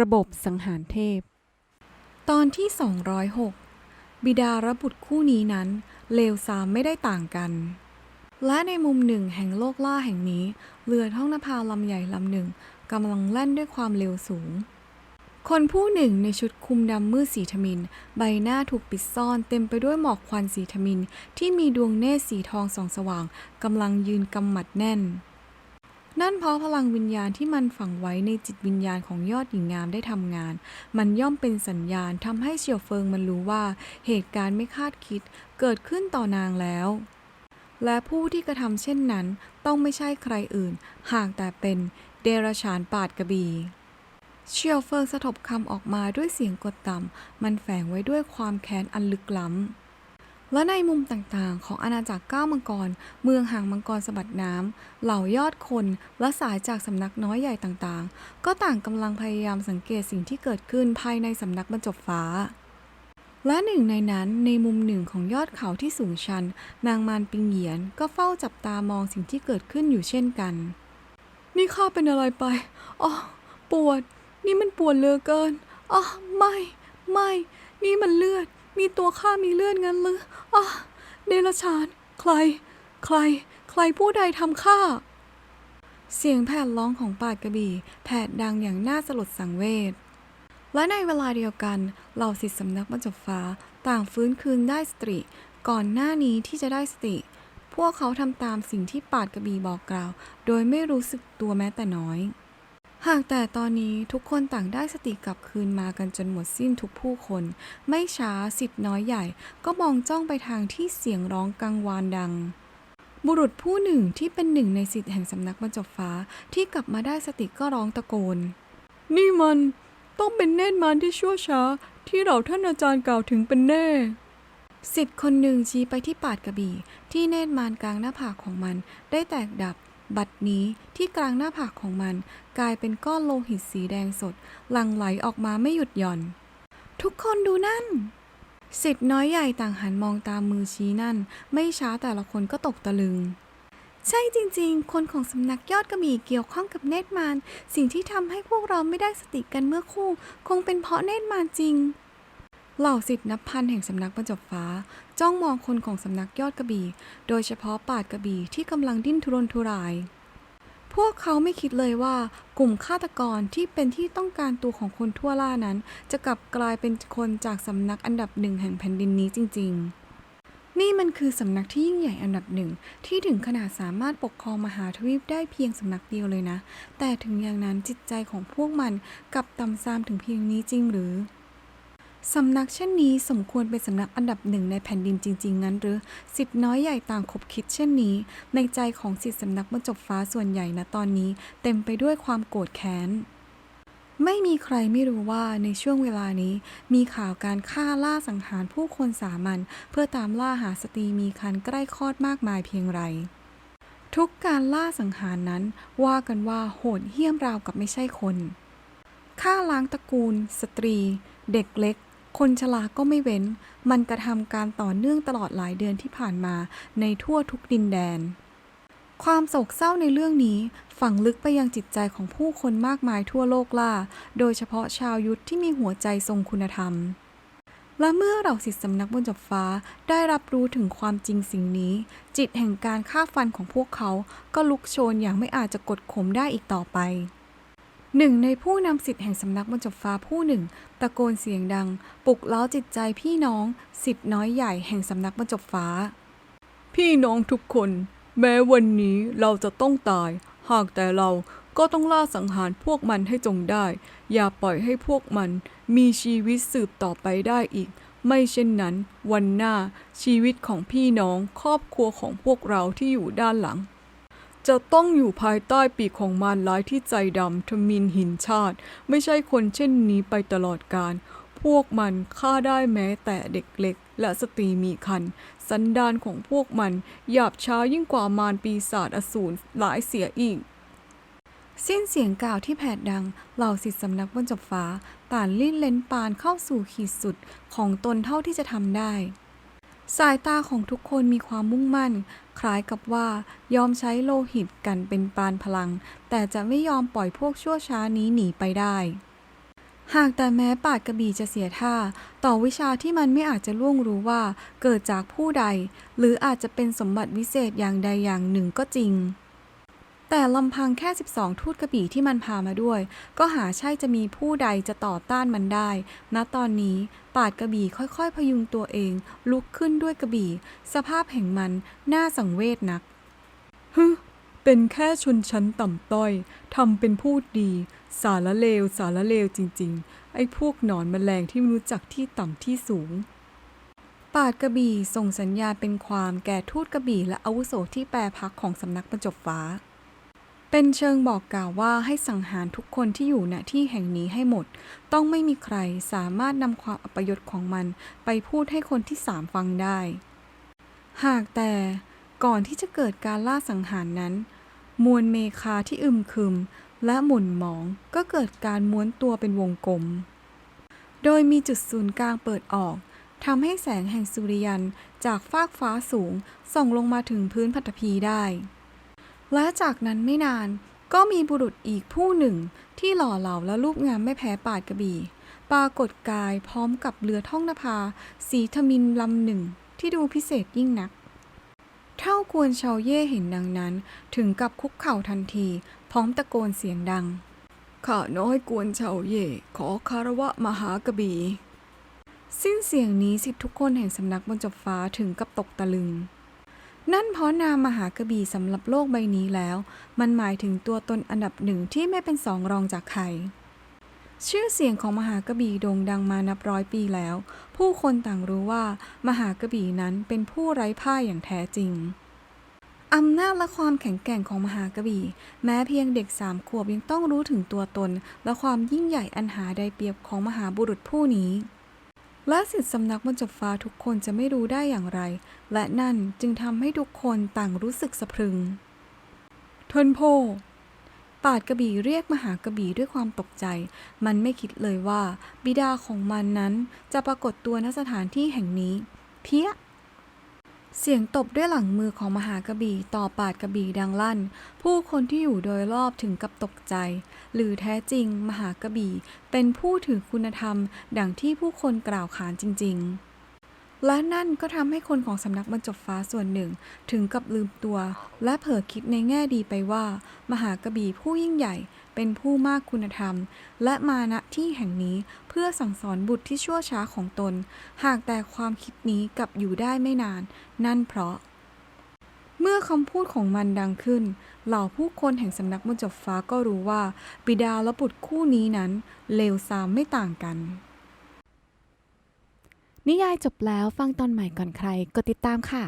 ระบบสังหารเทพ ตอนที่ 206 บิดาและบุตรคู่นี้นั้น เลวทรามไม่ได้ต่างกัน และในมุมหนึ่งแห่งโลกล่าแห่งนี้ เรือท่องนภาลำใหญ่ลำหนึ่งกำลังแล่นด้วยความเร็วสูง คนผู้หนึ่งในชุดคุมดำมืดสีทมิน ใบหน้าถูกปิดซ่อนเต็มไปด้วยหมอกควันสีทมิน ที่มีดวงเนตรสีทองส่องสว่างกำลังยืนกำหมัดแน่น นั่นเพราะพลังวิญญาณที่มันฝังไว้ในจิตวิญญาณของยอดหญิงงามได้ทำงาน มันย่อมเป็นสัญญาณทำให้เฉียวเฟิงมันรู้ว่าเหตุการณ์ไม่คาดคิดเกิดขึ้นต่อนางแล้ว และผู้ที่กระทำเช่นนั้นต้องไม่ใช่ใครอื่น หากแต่เป็นเดรัจฉานปาดกระบี่เชียวเฟิงสะทบคำออกมาด้วยเสียงกดต่ำ มันแฝงไว้ด้วยความแค้นอันลึกล้ำ และในมุมต่างๆ ของอาณาจักรก้าวมังกร เมืองหางมังกรสะบัดน้ำ เหล่ายอดคนและสายจากสำนักน้อยใหญ่ต่างๆ ก็ต่างกำลังพยายามสังเกตสิ่งที่เกิดขึ้นภายในสำนักบรรจบฟ้า และหนึ่งในนั้นในมุมหนึ่งของยอดเขาที่สูงชัน นางมารปิงเหยียนก็เฝ้าจับตามองสิ่งที่เกิดขึ้นอยู่เช่นกัน นี่ข้าเป็นอะไรไปอ๋อปวด นี่มันปวดเลือเกินอ๋อไม่ ไม่ นี่มันเลือด มีตัวข้ามีเลือดงั้นหรืออ๋อเดรัจฉาน ใคร ใคร ใครผู้ใดทำข้า เสียงแผดร้องของปาดกระบี่ แผดดังอย่างน่าสลดสังเวช และในเวลาเดียวกัน เหล่าศิษย์สำนักบรรจบฟ้าต่างฟื้นคืนได้สติ ก่อนหน้านี้ที่จะได้สติ พวกเขาทำตามสิ่งที่ปาดกระบี่บอกกล่าว โดยไม่รู้สึกตัวแม้แต่น้อย หากแต่ตอนนี้ทุกคนต่างได้สติกลับคืนมากันจนหมดสิ้นทุกผู้คน ไม่ช้าสิทธ์น้อยใหญ่ ก็มองจ้องไปทางที่เสียงร้องกังวานดัง บุรุษผู้หนึ่งที่เป็นหนึ่งในสิทธิ์แห่งสำนักบรรจบฟ้าที่กลับมาได้สติก็ร้องตะโกน นี่มันต้องเป็นเนตรมารที่ชั่วช้า ที่เราท่านอาจารย์กล่าวถึงเป็นแน่สิทธิ์คนหนึ่งชี้ไปที่ปาดกระบี่ ที่เนตรมารกลางหน้าผากของมันได้แตกดับ บัดนี้ที่กลางหน้าผากของมันกลายเป็นก้อนโลหิตสีแดงสดหลั่งไหลออกมาไม่หยุดหย่อน ทุกคนดูนั่น สิทธิ์น้อยใหญ่ต่างหันมองตามมือชี้นั่น ไม่ช้าแต่ละคนก็ตกตะลึง ใช่จริงๆ คนของสำนักยอดกระบี่เกี่ยวข้องกับเนตรมารสิ่งที่ทำให้พวกเราไม่ได้สติกันเมื่อคู่ คงเป็นเพราะเนตรมารจริง เหล่าสิทธิ์นับพันแห่งสำนักบรรจบฟ้า จ้องมองคนของสำนักยอดกระบี่ โดยเฉพาะปาดกระบี่ที่กำลังดิ้นทุรนทุราย พวกเขาไม่คิดเลยว่ากลุ่มฆาตกรที่เป็นที่ต้องการตัวของคนทั่วล่านั้น จะกลับกลายเป็นคนจากสำนักอันดับหนึ่งแห่งแผ่นดินนี้จริง ๆนี่มันคือสำนักที่ยิ่งใหญ่อันดับหนึ่ง ที่ถึงขนาดสามารถปกครองมหาทวีปได้เพียงสำนักเดียวเลยนะ แต่ถึงอย่างนั้นจิตใจของพวกมันกลับต่ำทรามถึงเพียงนี้จริงหรือ สำนักเช่นนี้สมควรเป็นสำนักอันดับหนึ่งในแผ่นดินจริง ๆ งั้นหรือสิทธิ์น้อยใหญ่ต่างคบคิดเช่นนี้ ในใจของสิทธิ์สำนักบรรจบฟ้าส่วนใหญ่ณตอนนี้ เต็มไปด้วยความโกรธแค้นไม่มีใครไม่รู้ว่าในช่วงเวลานี้ มีข่าวการฆ่าล่าสังหารผู้คนสามัญเพื่อตามล่าหาสตรีมีครรภ์ใกล้คลอดมากมายเพียงไร ทุกการล่าสังหารนั้น ว่ากันว่าโหดเหี้ยมราวกับไม่ใช่คนฆ่าล้างตระกูล สตรี เด็กเล็ก คนชราก็ไม่เว้น มันกระทำการต่อเนื่องตลอดหลายเดือนที่ผ่านมาในทั่วทุกดินแดน ความโศกเศร้าในเรื่องนี้ฝังลึกไปยังจิตใจของผู้คนมากมายทั่วโลกล่า โดยเฉพาะชาวยุทธที่มีหัวใจทรงคุณธรรมและเมื่อเราสิทธิสำนักบนจบฟ้าได้รับรู้ถึงความจริงสิ่งนี้ จิตแห่งการฆ่าฟันของพวกเขาก็ลุกโชนอย่างไม่อาจจะกดข่มได้อีกต่อไป หนึ่งในผู้นำสิทธิ์แห่งสำนักบรรจบฟ้าผู้หนึ่ง ตะโกนเสียงดัง ปลุกเล้าจิตใจพี่น้องสิทธิ์น้อยใหญ่แห่งสำนักบรรจบฟ้า พี่น้องทุกคน แม้วันนี้เราจะต้องตาย หากแต่เราก็ต้องล่าสังหารพวกมันให้จงได้ อย่าปล่อยให้พวกมันมีชีวิตสืบต่อไปได้อีก ไม่เช่นนั้น วันหน้าชีวิตของพี่น้องครอบครัวของพวกเราที่อยู่ด้านหลัง จะต้องอยู่ภายใต้ปีกของมารร้ายที่ใจดำทมินหินชาติ ไม่ใช่คนเช่นนี้ไปตลอดกาลพวกมันฆ่าได้แม้แต่เด็กเล็ก และสตรีมีครรภ์สันดานของพวกมันหยาบช้ายิ่งกว่ามารปีศาจอสูรหลายเสียอีกสิ้นเสียงกล่าวที่แผดดัง เหล่าสิทธิสำนักบนจบฟ้า ต่านลิ้นเลนปานเข้าสู่ขีดสุดของตนเท่าที่จะทำได้ สายตาของทุกคนมีความมุ่งมั่น คล้ายกับว่ายอมใช้โลหิตกันเป็นปานพลัง แต่จะไม่ยอมปล่อยพวกชั่วช้านี้หนีไปได้ หากแต่แม้ปาดกระบี่จะเสียท่า ต่อวิชาที่มันไม่อาจจะล่วงรู้ว่าเกิดจากผู้ใด หรืออาจจะเป็นสมบัติวิเศษอย่างใดอย่างหนึ่งก็จริง แต่ลำพังแค่ 12 ทูตกระบี่ที่มันพามาด้วย ก็หาใช่จะมีผู้ใดจะต่อต้านมันได้ ณ ตอนนี้ปาดกระบี่ค่อยๆ พยุงตัวเอง ลุกขึ้นด้วยกระบี่ สภาพแห่งมันน่าสังเวชนักฮึเป็นแค่ชนชั้นต่ำต้อยทำเป็นพูดดี สารเลว สารเลวจริง ๆ ไอ้พวกหนอนแมลงที่ไม่รู้จักที่ต่ำที่สูงปาดกระบี่ส่งสัญญาณเป็นความแก่ทูตกระบี่และอาวุโสที่แปรพักของสำนักบรรจบฟ้า เป็นเชิงบอกกล่าวว่าให้สังหารทุกคนที่อยู่ณที่แห่งนี้ให้หมด ต้องไม่มีใครสามารถนำความอัปยศของมันไปพูดให้คนที่สามฟังได้ หากแต่ก่อนที่จะเกิดการล่าสังหารนั้น มวลเมฆาที่อึมครึม และหม่นหมองก็เกิดการม้วนตัวเป็นวงกลม โดยมีจุดศูนย์กลางเปิดออกทำให้แสงแห่งสุริยันจากฟากฟ้าสูงส่องลงมาถึงพื้นพัตภีได้ และจากนั้นไม่นานก็มีบุรุษอีกผู้หนึ่งที่หล่อเหลาและรูปงามไม่แพ้ปาดกระบี่ ปรากฏกายพร้อมกับเรือท่องนภา สีทมินลำหนึ่งที่ดูพิเศษยิ่งนัก เท่ากวนชาวเย่เห็นดังนั้น ถึงกับคุกเข่าทันที พร้อมตะโกนเสียงดัง ข้าน้อยกวนเฉาเย่ขอคารวะมหากระบีสิ้นเสียงนี้สิทธิทุกคนแห่งสำนักบนจบฟ้าถึงกับตกตะลึง นั่นเพราะนามมหากบีสำหรับโลกใบนี้แล้ว มันหมายถึงตัวตนอันดับหนึ่งที่ไม่เป็นสองรองจากใคร ชื่อเสียงของมหากบีโด่งดังมานับร้อยปีแล้ว ผู้คนต่างรู้ว่า มหากบีนั้นเป็นผู้ไร้พ่ายอย่างแท้จริงอำนาจและความแข็งแกร่งของมหากบีแม้เพียงเด็กสามขวบยังต้องรู้ถึงตัวตน และความยิ่งใหญ่อันหาได้เปรียบของมหาบุรุษผู้นี้ และสิทธิสำนักบนจบฟ้าทุกคนจะไม่รู้ได้อย่างไร และนั่นจึงทำให้ทุกคนต่างรู้สึกสะพรึงทนโพปาดกระบี่เรียกมหากระบี่ด้วยความตกใจ มันไม่คิดเลยว่า บิดาของมันนั้นจะปรากฏตัวณสถานที่แห่งนี้ เพี้ย เสียงตบด้วยหลังมือของมหากระบี่ต่อปาดกระบี่ดังลั่น ผู้คนที่อยู่โดยรอบถึงกับตกใจ หรือแท้จริง มหากระบี่เป็นผู้ถือคุณธรรม ดังที่ผู้คนกล่าวขานจริง ๆ และนั่นก็ทำให้คนของสำนักบรรจบฟ้าส่วนหนึ่ง ถึงกับลืมตัว และเผลอคิดในแง่ดีไปว่า มหากระบีผู้ยิ่งใหญ่เป็นผู้มากคุณธรรม และมาณที่แห่งนี้เพื่อสั่งสอนบุตรที่ชั่วช้าของตน หากแต่ความคิดนี้กลับอยู่ได้ไม่นาน นั่นเพราะ เมื่อคำพูดของมันดังขึ้น เหล่าผู้คนแห่งสำนักบรรจบฟ้าก็รู้ว่า บิดาและบุตรคู่นี้นั้นเลวทรามไม่ต่างกัน นิยายจบแล้วฟังตอนใหม่ก่อนใคร กดติดตามค่ะ